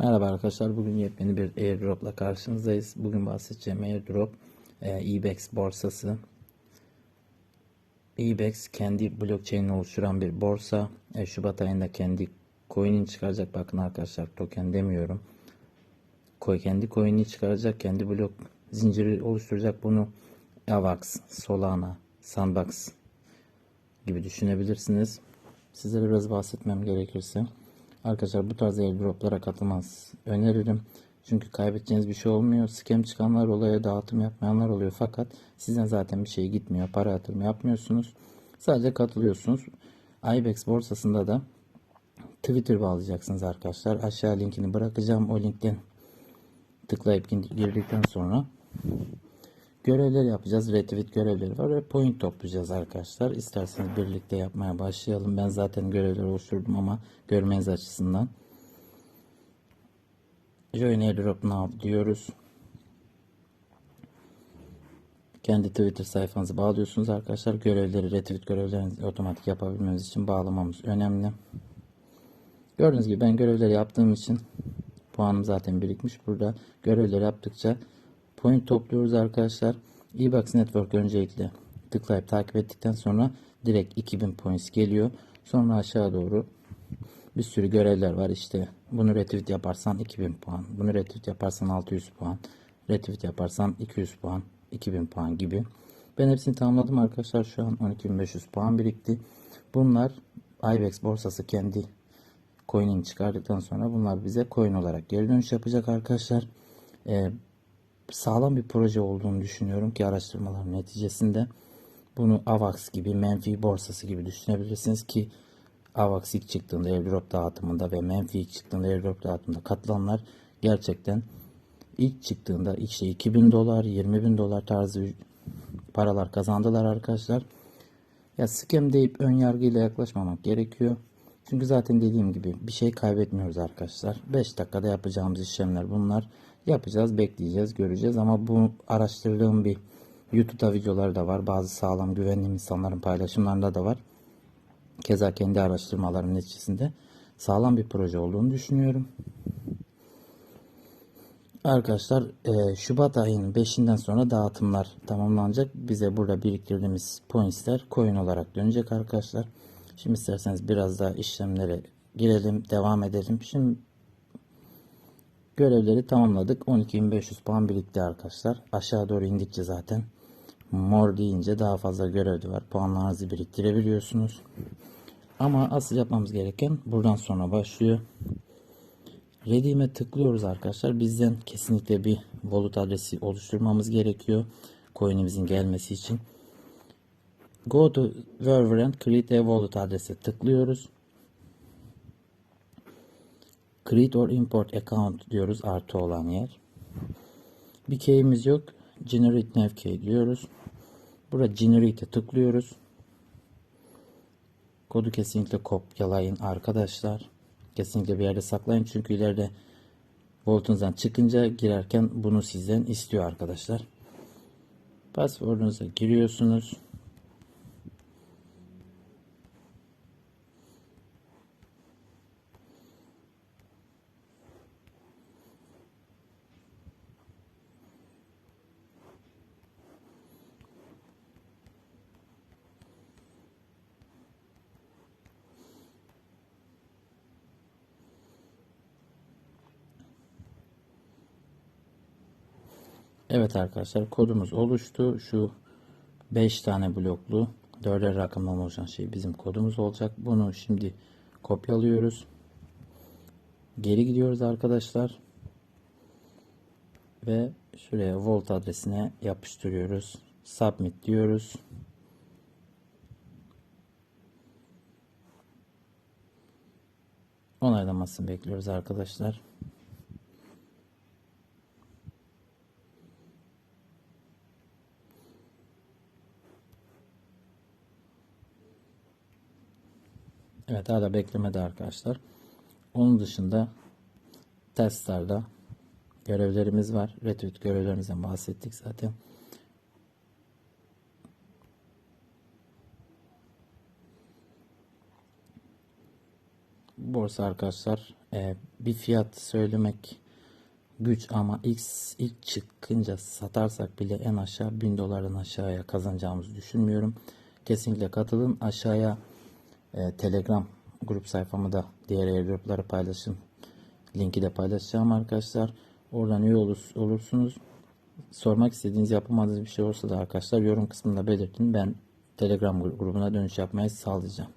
Merhaba arkadaşlar. Bugün yepyeni bir airdrop'la karşınızdayız. Bugün bahsedeceğim airdrop e, Ebex borsası. Ebex kendi blockchain'ini oluşturan bir borsa. E, Şubat ayında kendi coin'ini çıkaracak. Bakın arkadaşlar token demiyorum. Koy kendi coin'ini çıkaracak. Kendi blok zinciri oluşturacak. Bunu Avax, Solana, Sandbox gibi düşünebilirsiniz. Sizlere biraz bahsetmem gerekirse. Arkadaşlar bu tarz airdroplara katılmanızı öneririm. Çünkü kaybedeceğiniz bir şey olmuyor. Scam çıkanlar olaya dağıtım yapmayanlar oluyor. Fakat sizden zaten bir şey gitmiyor. Para yatırımı yapmıyorsunuz. Sadece katılıyorsunuz. IBEX borsasında da Twitter bağlayacaksınız arkadaşlar. Aşağı linkini bırakacağım. O linkten tıklayıp girdikten sonra görevler yapacağız. Retweet görevleri var ve point toplayacağız arkadaşlar. İsterseniz birlikte yapmaya başlayalım. Ben zaten görevleri oluşturdum ama görmeniz açısından. Join airdrop now diyoruz. Kendi Twitter sayfanızı bağlıyorsunuz arkadaşlar. Görevleri, retweet görevlerinizi otomatik yapabilmemiz için bağlamamız önemli. Gördüğünüz gibi ben görevleri yaptığım için puanım zaten birikmiş. Burada görevleri yaptıkça point topluyoruz arkadaşlar. eBucks Network öncelikle tıklayıp takip ettikten sonra direkt 2000 points geliyor. Sonra aşağı doğru bir sürü görevler var. İşte bunu retweet yaparsan 2000 puan. Bunu retweet yaparsan 600 puan. Retweet yaparsan 200 puan. 2000 puan gibi. Ben hepsini tamamladım arkadaşlar. Şu an 12500 puan birikti. Bunlar IBEX borsası kendi coin'ini çıkardıktan sonra bunlar bize coin olarak geri dönüş yapacak arkadaşlar. Ee, sağlam bir proje olduğunu düşünüyorum ki araştırmaların neticesinde bunu AVAX gibi Menfi borsası gibi düşünebilirsiniz ki AVAX ilk çıktığında airdrop dağıtımında ve Menfi ilk çıktığında airdrop dağıtımında katılanlar gerçekten ilk çıktığında işte 2000 dolar 20 bin dolar tarzı paralar kazandılar arkadaşlar. Ya scam deyip ön yargıyla yaklaşmamak gerekiyor. Çünkü zaten dediğim gibi bir şey kaybetmiyoruz arkadaşlar. 5 dakikada yapacağımız işlemler bunlar. Yapacağız, bekleyeceğiz, göreceğiz ama bu araştırdığım bir YouTube'da videolar da var. Bazı sağlam güvenli insanların paylaşımlarında da var. Keza kendi araştırmalarım neticesinde sağlam bir proje olduğunu düşünüyorum. Arkadaşlar e, Şubat ayının 5'inden sonra dağıtımlar tamamlanacak. Bize burada biriktirdiğimiz pointsler coin olarak dönecek arkadaşlar. Şimdi isterseniz biraz daha işlemlere girelim, devam edelim. Şimdi görevleri tamamladık. 12.500 puan birikti arkadaşlar. Aşağı doğru indikçe zaten mor deyince daha fazla görev var. Puanlarınızı biriktirebiliyorsunuz. Ama asıl yapmamız gereken buradan sonra başlıyor. Redeem'e tıklıyoruz arkadaşlar. Bizden kesinlikle bir wallet adresi oluşturmamız gerekiyor. Coin'imizin gelmesi için. Go to server create a wallet adresi tıklıyoruz. Create or import account diyoruz artı olan yer. Bir key'imiz yok. Generate nav key diyoruz. Burada generate'e tıklıyoruz. Kodu kesinlikle kopyalayın arkadaşlar. Kesinlikle bir yerde saklayın çünkü ileride Voltunuzdan çıkınca girerken bunu sizden istiyor arkadaşlar. Password'unuza giriyorsunuz. Evet arkadaşlar kodumuz oluştu. Şu 5 tane bloklu 4'er rakamdan oluşan şey bizim kodumuz olacak. Bunu şimdi kopyalıyoruz. Geri gidiyoruz arkadaşlar. Ve şuraya volt adresine yapıştırıyoruz. Submit diyoruz. Onaylamasını bekliyoruz arkadaşlar. Evet hala beklemede arkadaşlar. Onun dışında testlerde görevlerimiz var. Retweet görevlerimizden bahsettik zaten. borsa arkadaşlar e, bir fiyat söylemek güç ama ilk, ilk çıkınca satarsak bile en aşağı 1000 dolardan aşağıya kazanacağımızı düşünmüyorum. Kesinlikle katılın. Aşağıya e, Telegram grup sayfamı da diğer airdropları paylaşın. Linki de paylaşacağım arkadaşlar. Oradan üye olur, olursunuz. Sormak istediğiniz yapamadığınız bir şey olsa da arkadaşlar yorum kısmında belirtin. Ben Telegram grubuna dönüş yapmayı sağlayacağım.